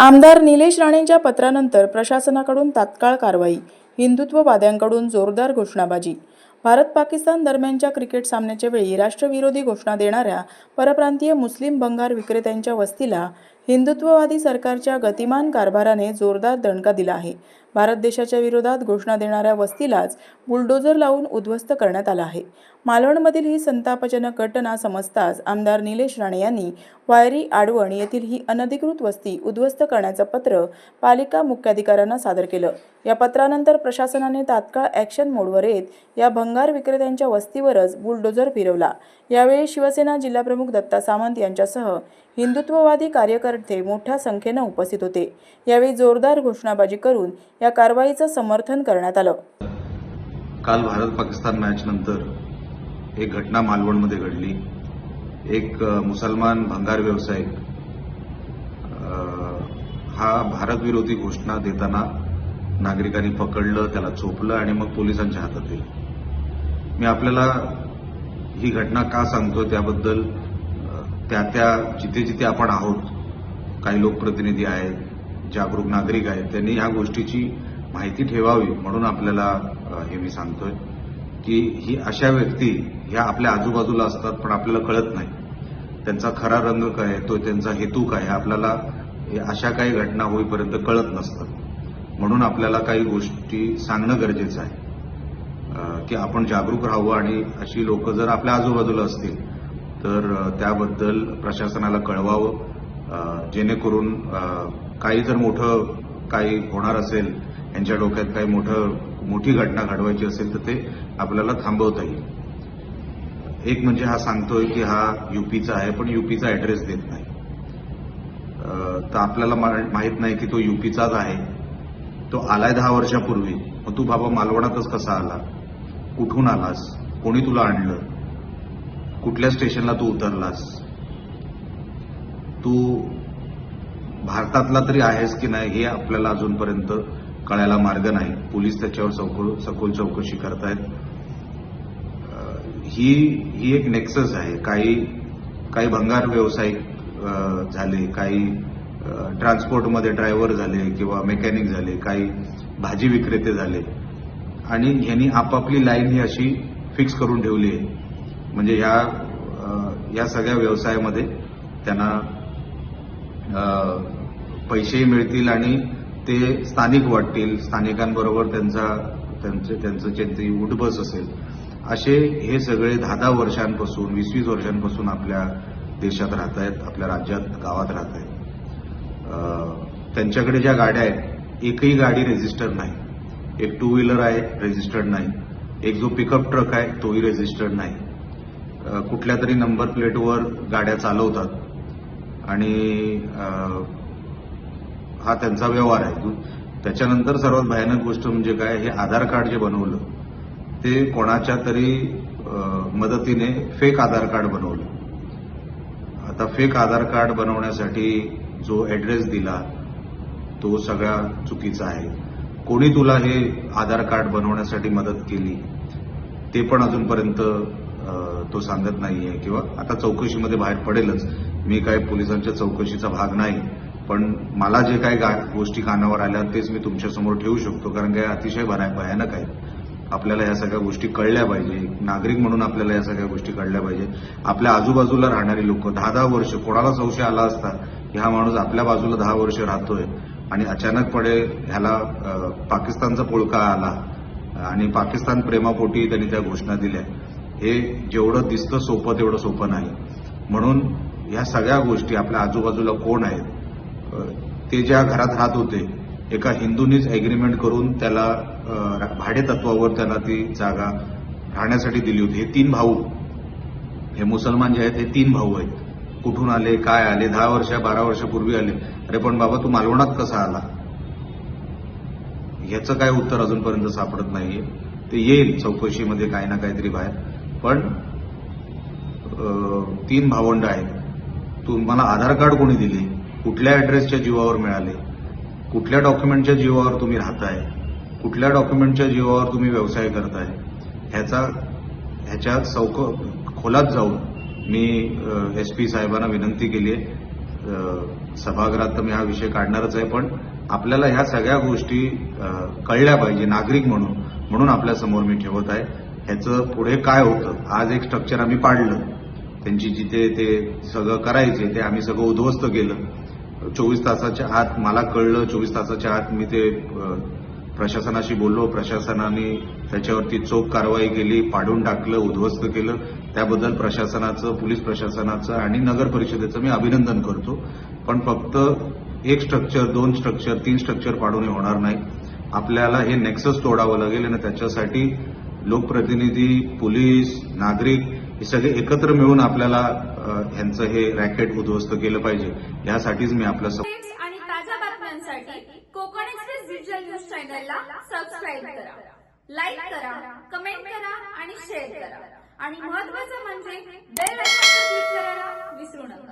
आमदार निलेश राणेंच्या पत्रानंतर प्रशासनाकडून तात्काळ कारवाई हिंदुत्ववाद्यांकडून जोरदार घोषणाबाजी. भारत पाकिस्तान दरम्यानच्या क्रिकेट सामन्याच्या वेळी राष्ट्रविरोधी घोषणा देणाऱ्या परप्रांतीय मुस्लिम भंगार विक्रेत्यांच्या वस्तीला हिंदुत्ववादी सरकारच्या गतिमान कारभाराने जोरदार दणका दिला आहे. भारत देशाच्या विरोधात घोषणा देणाऱ्या वस्तीलाच बुलडोजर लावून उद्ध्वस्त करण्यात आला आहे. मालवणमधील ही संतापजनक घटना समजताच आमदार निलेश राणे यांनी वायरी आडवण येथील ही अनधिकृत वस्ती उद्ध्वस्त करण्याचं पत्र पालिका मुख्याधिकाऱ्यांना सादर केलं. या पत्रानंतर प्रशासनाने तात्काळ ॲक्शन मोडवर येत या भंगार विक्रेत्यांच्या वस्तीवरच बुलडोजर फिरवला. यावेळी शिवसेना जिल्हाप्रमुख दत्ता सामंत यांच्यासह हिंदुत्ववादी कार्यकर्ते मोठ्या संख्येनं उपस्थित होते. यावेळी जोरदार घोषणाबाजी करून या कारवाईचं समर्थन करण्यात आलं. काल भारत पाकिस्तान मॅच नंतर एक घटना मालवणमध्ये घडली. एक मुसलमान भंगार व्यावसायिक हा भारतविरोधी घोषणा देताना नागरिकांनी पकडलं त्याला चोपलं आणि मग पोलिसांच्या हातात दिलं. मी आपल्याला ही घटना का सांगतोय त्याबद्दल त्या त्या जिथे जिथे आपण आहोत काही लोकप्रतिनिधी आहेत जागरूक नागरिक आहेत त्यांनी ह्या गोष्टीची माहिती ठेवावी म्हणून आपल्याला हे मी सांगतोय की ही अशा व्यक्ती ह्या आपल्या आजूबाजूला असतात पण आपल्याला कळत नाही. त्यांचा खरा रंग काय तो त्यांचा हेतू काय आपल्याला अशा काही घटना होईपर्यंत कळत नसतात. म्हणून आपल्याला काही गोष्टी सांगणं गरजेचं आहे. की आपण जागरूक राहावं आणि अशी लोक जर आपल्या आजूबाजूला असतील तर त्याबद्दल प्रशासनाला कळवावं जेणेकरून काही जर मोठं काही होणार असेल यांच्या डोक्यात काही मोठं मोठी घटना घडवायची असेल तर ते आपल्याला थांबवता येईल. एक म्हणजे हा सांगतोय की हा युपीचा आहे पण युपीचा ऍड्रेस देत नाही. तर आपल्याला माहीत नाही की तो युपीचाच आहे. तो आलाय दहा वर्षापूर्वी. मग तू बाबा मालवणातच कसा आला? कुठून आलास? कोणी तुला आणलं? कुठल्या स्टेशनला तू उतरलास? तू भारतातला तरी आहेस की नाही हे आपल्याला अजूनपर्यंत कळायला मार्ग नाही. पोलीस त्याच्यावर सखोल सखोल चौकशी करतायत. ही ही एक नेक्सस आहे. काही काही भंगार व्यावसायिक झाले काही ट्रान्सपोर्टमध्ये ड्रायव्हर झाले किंवा मेकॅनिक झाले काही भाजी विक्रेते झाले. आणि यांनी आपापली लाईन ही अशी फिक्स करून ठेवली आहे. म्हणजे या या सगळ्या व्यवसायामध्ये त्यांना पैसेही मिळतील आणि ते स्थानिक वाटतील स्थानिकांबरोबर त्यांचा त्यांचे त्यांचं जे उठबस असेल असे हे सगळे दहा दहा वर्षांपासून वीस वीस वर्षांपासून आपल्या देशात राहत आहेत आपल्या राज्यात गावात राहत आहेत त्यांच्याकडे ज्या गाड्या आहेत एकही गाडी रेजिस्टर्ड नाही. एक टू व्हीलर आहे रेजिस्टर्ड नाही. एक जो पिकअप ट्रक आहे तोही रेजिस्टर्ड नाही. कुठल्या तरी नंबर प्लेटवर गाड्या चालवतात. आणि हा त्यांचा व्यवहार आहे. त्याच्यानंतर सर्वात भयानक गोष्ट म्हणजे काय हे आधार कार्ड जे बनवलं ते कोणाच्या तरी मदतीने फेक आधार कार्ड बनवलं. आता फेक आधार कार्ड बनवण्यासाठी जो ऍड्रेस दिला तो सगळा चुकीचा आहे. कोणी तुला हे आधार कार्ड बनवण्यासाठी मदत केली ते पण अजूनपर्यंत तो सांगत नाहीये किंवा आता चौकशीमध्ये बाहेर पडेलच. मी काय पोलिसांच्या चौकशीचा भाग नाही पण मला जे काही गा- गोष्टी कानावर आल्या तेच मी तुमच्यासमोर ठेवू शकतो कारण काय अतिशय भयानक आहे आपल्याला या सगळ्या गोष्टी कळल्या पाहिजे. नागरिक म्हणून आपल्याला या सगळ्या गोष्टी कळल्या पाहिजे. आपल्या आजूबाजूला राहणारी लोक दहा दहा वर्ष कोणाला संशय आला असता की हा माणूस आपल्या बाजूला दहा वर्ष राहतोय. आणि अचानकपणे ह्याला पाकिस्तानचा पुळका आला आणि पाकिस्तान प्रेमापोटी त्यांनी त्या घोषणा दिल्या. हे जेवढं दिसतं सोपं तेवढं सोपं नाही. म्हणून ह्या सगळ्या गोष्टी आपल्या आजूबाजूला कोण आहेत? ते ज्या घरात राहत होते एका हिंदूनीच एग्रीमेंट करून त्याला अ, भाडे तत्वावर त्याला ती जागा राहण्यासाठी दिली होती. हे तीन भाऊ. हे मुसलमान जे आहेत हे तीन भाऊ आहेत. कुठून आले काय आले दहा वर्ष बारा वर्षापूर्वी आले. अरे पण बाबा तू मालवणात कसा आला? ह्याचं काय उत्तर अजूनपर्यंत सापडत नाहीये. ते येईल चौकशीमध्ये काही ना काहीतरी बाहेर. पण तीन भावंड आहेत. तुम्हाला आधार कार्ड कोणी दिले? कुठल्या ऍड्रेसच्या जीवावर मिळाले? कुठल्या डॉक्युमेंटच्या जीवावर तुम्ही राहताय? कुठल्या डॉक्युमेंटच्या जीवावर तुम्ही व्यवसाय करताय? ह्याचा ह्याच्या चौक खोलात जाऊन मी एस पी साहेबांना विनंती केली आहे सभागृहात तर मी हा विषय काढणारच आहे पण आपल्याला ह्या सगळ्या गोष्टी कळल्या पाहिजे नागरिक म्हणून. म्हणून आपल्यासमोर मी ठेवत आहे. ह्याचं पुढे काय होतं? आज एक स्ट्रक्चर आम्ही पाडलं. त्यांची जिथे ते सगळं करायचे ते आम्ही सगळं उद्ध्वस्त केलं. चोवीस तासाच्या आत मला कळलं चोवीस तासाच्या आत मी ते प्रशासनाशी बोललो. प्रशासनाने त्याच्यावरती चोख कारवाई केली पाडून टाकलं उद्ध्वस्त केलं. त्याबद्दल प्रशासनाचं पोलीस प्रशासनाचं आणि नगर परिषदेचं मी अभिनंदन करतो. पण फक्त एक स्ट्रक्चर दोन स्ट्रक्चर तीन स्ट्रक्चर पाडून होणार नाही. आपल्याला हे नेक्सस तोडावं लागेल आणि त्याच्यासाठी लोकप्रतिनिधी पोलीस नागरिक हे सगळे एकत्र मिळून आपल्याला अ, ह्यांचं हे रॅकेट उद्ध्वस्त केलं पाहिजे. यासाठीच मी आपलं समोर आणि ताज्या बातम्यांसाठी कोकण एक्सप्रेस डिजिटल न्यूज चॅनलला सबस्क्राईब करा. लाईक करा कमेंट करा आणि शेअर करा. आणि महत्वाचं म्हणजे बेल आयकॉनवर क्लिक करायला विसरू नका.